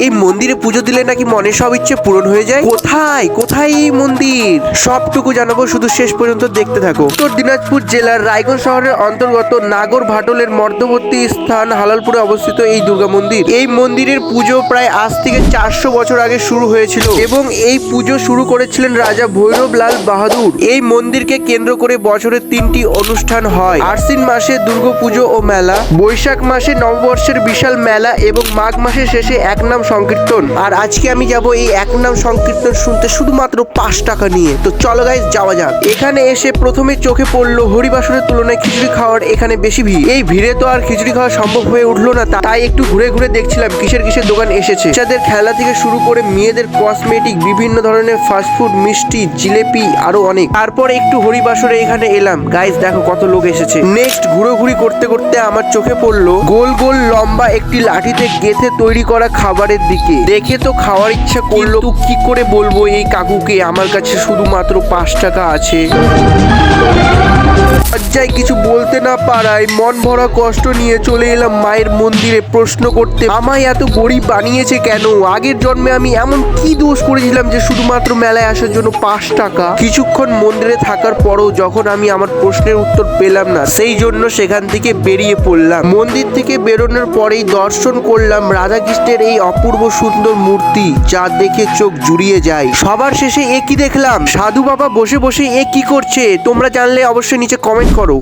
এই মন্দিরে পুজো দিলে নাকি মনে সব ইচ্ছে পূরণ হয়ে যায়? কোথায়? কোথায় এই মন্দির? সবটুকু জানাব, শুধু শেষ পর্যন্ত দেখতে থাকো। উত্তর দিনাজপুর জেলার রায়গঞ্জ শহরের অন্তর্গত নাগর ভাটলের মধ্যবর্তী স্থান হালালপুরে অবস্থিত এই দুর্গা মন্দির। এই মন্দিরের পুজো প্রায় আজ থেকে চারশো বছর আগে শুরু হয়েছিল এবং এই পুজো শুরু করেছিলেন রাজা ভৈরব লাল বাহাদুর। এই মন্দিরকে কেন্দ্র করে বছরে তিনটি অনুষ্ঠান হয়। আশ্বিন মাসে দুর্গাপুজো ও মেলা, বৈশাখ মাসে নববর্ষের বিশাল মেলা এবং মাঘ মাসের শেষে এক নাম সংকীর্তন। আর আজকে আমি যাব এই এক নাম সংকীর্তন শুনতে শুধুমাত্র পাঁচ টাকা নিয়ে। তো চলো গাইজ যাওয়া যাক। এখানে এসে প্রথমে চোখে পড়ল হরিবাসনের তুলনায় খিচুড়ি খাওয়ার এখানে বেশি ভিড়। এই ভিড়ে তো আর খিচুড়ি খাওয়া সম্ভব হয়ে উঠল না তাই একটু ঘুরে ঘুরে দেখছিলাম কিসের কিসের দোকান এসেছে। বাচ্চাদের খেলা থেকে শুরু করে মেয়েদের কসমেটিক বিভিন্ন ধরনের ফাস্টফুড মিষ্টি, জিলেপি, আরও অনেক। তারপর একটু হরিবাসরে এখানে এলাম। গাইজ দেখো কত লোক এসেছে। নেক্সট ঘুরোঘুরি করতে করতে আমার চোখে পড়ল গোল গোল লম্বা একটি লাঠিতে গেথে তৈরি করা খাবারের দিকে। দেখে তো খাওয়ার ইচ্ছা করল। কি করে বলব এই কাকুকে আমার কাছে শুধুমাত্র পাঁচ টাকা আছে। লজ্জায় কিছু বলতে না পারায় মন ভরা কষ্ট নিয়ে চলে এলাম মায়ের মন্দিরে প্রশ্ন করতে। আমায় এত গরিব বানিয়েছে কেন? আগের জন্মে আমি এমন কি দোষ করেছিলাম যে শুধুমাত্র মেলায় আসার জন্য পাঁচ টাকা? কিছুক্ষণ মন্দিরে থাকার পরও যখন আমি আমার প্রশ্নের উত্তর পেলাম না, সেই জন্য সেখান থেকে বেরিয়ে পড়লাম। মন্দির থেকে বেরোনোর পরেই দর্শন করলাম রাধাকৃষ্ণের এই অপূর্ব সুন্দর মূর্তি, যা দেখে চোখ জুড়িয়ে যায়। সবার শেষে এ কি দেখলাম? সাধু বাবা বসে বসে এ কি করছে? তোমরা জানলে অবশ্যই নিচে কমেন্ট করো।